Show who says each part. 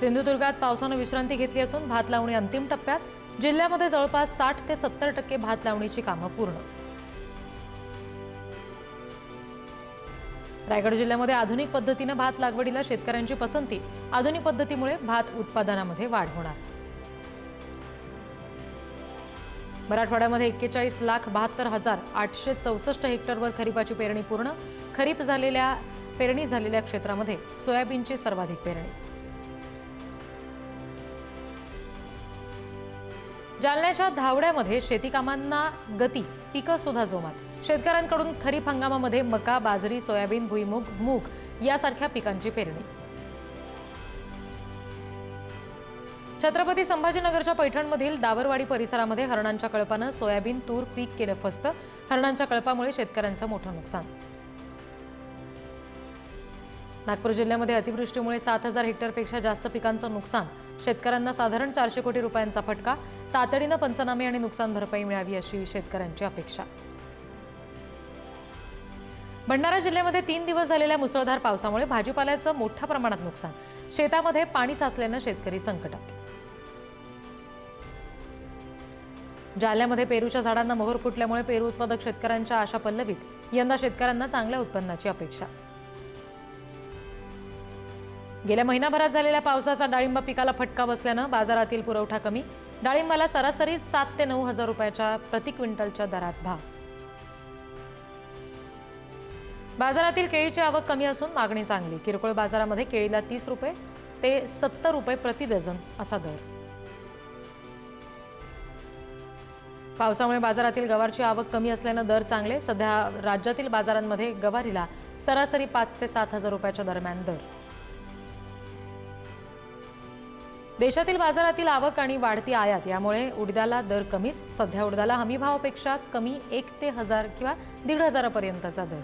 Speaker 1: सिंधुदुर्गात पावसानं विश्रांती घेतली असून भात लावणी अंतिम टप्प्यात. जिल्ह्यामध्ये जवळपास साठ ते सत्तर टक्के भात लावणीची कामं पूर्ण. रायगड जिल्ह्यामध्ये आधुनिक पद्धतीनं भात लागवडीला शेतकऱ्यांची पसंती. आधुनिक पद्धतीमुळे भात उत्पादनामध्ये वाढ होणार. मराठवाड्यामध्ये एक्केचाळीस लाख बहात्तर हजार आठशे चौसष्ट हेक्टरवर खरीपाची पेरणी पूर्ण. खरीप झालेल्या पेरणी झालेल्या क्षेत्रामध्ये सोयाबीनची सर्वाधिक पेरणी. जालन्याच्या धावड्यामध्ये शेतीकामांना गती पिकं सुद्धा जोमात. शेतकऱ्यांकडून खरीप हंगामामध्ये मका बाजरी सोयाबीन भुईमूग मूग यासारख्या पिकांची पेरणी. छत्रपती संभाजीनगरच्या पैठणमधील दावरवाडी परिसरामध्ये हरणांच्या कळपानं सोयाबीन तूर पीक केलं फस्त. हरणांच्या कळपामुळे शेतकऱ्यांचं मोठं नुकसान नागपूर जिल्ह्यामध्ये अतिवृष्टीमुळे सात हजार हेक्टरपेक्षा जास्त पिकांचं नुकसान. शेतकऱ्यांना साधारण चारशे कोटी रुपयांचा फटका. तातडीनं पंचनामे आणि नुकसान भरपाई मिळावी अशी शेतकऱ्यांची अपेक्षा. भंडारा जिल्ह्यामध्ये तीन दिवस झालेल्या मुसळधार पावसामुळे भाजीपाल्याचं मोठ्या प्रमाणात नुकसान. शेतामध्ये पाणी साचल्यानं शेतकरी संकटात. जालन्यामध्ये पेरूच्या झाडांना मोहर फुटल्यामुळे पेरू उत्पादक शेतकऱ्यांच्या आशा पल्लवीत. यंदा शेतकऱ्यांना चांगल्या उत्पन्नाची अपेक्षा. गेल्या महिनाभरात झालेल्या पावसाचा डाळिंब पिकाला फटका बसल्यानं बाजारातील पुरवठा कमी. डाळिंबाला सरासरी सात ते नऊ हजार रुपयाच्या प्रति क्विंटलच्या दरात भाव. बाजारातील केळीची आवक कमी असून मागणी चांगली. किरकोळ बाजारामध्ये केळीला तीस रुपये ते सत्तर रुपये प्रति डझन असा दर. पावसामुळे बाजारातील गवारची आवक कमी असल्यानं दर चांगले. सध्या राज्यातील बाजारांमध्ये गवारीला सरासरी पाच ते सात हजार रुपयाच्या दरम्यान दर. देशातील बाजारातील आवक आणि वाढती आयात यामुळे उडद्याला दर कमीच सध्या उडदाला हमी भावापेक्षा कमी एक ते हजार किंवा दीड हजारापर्यंतचा दर.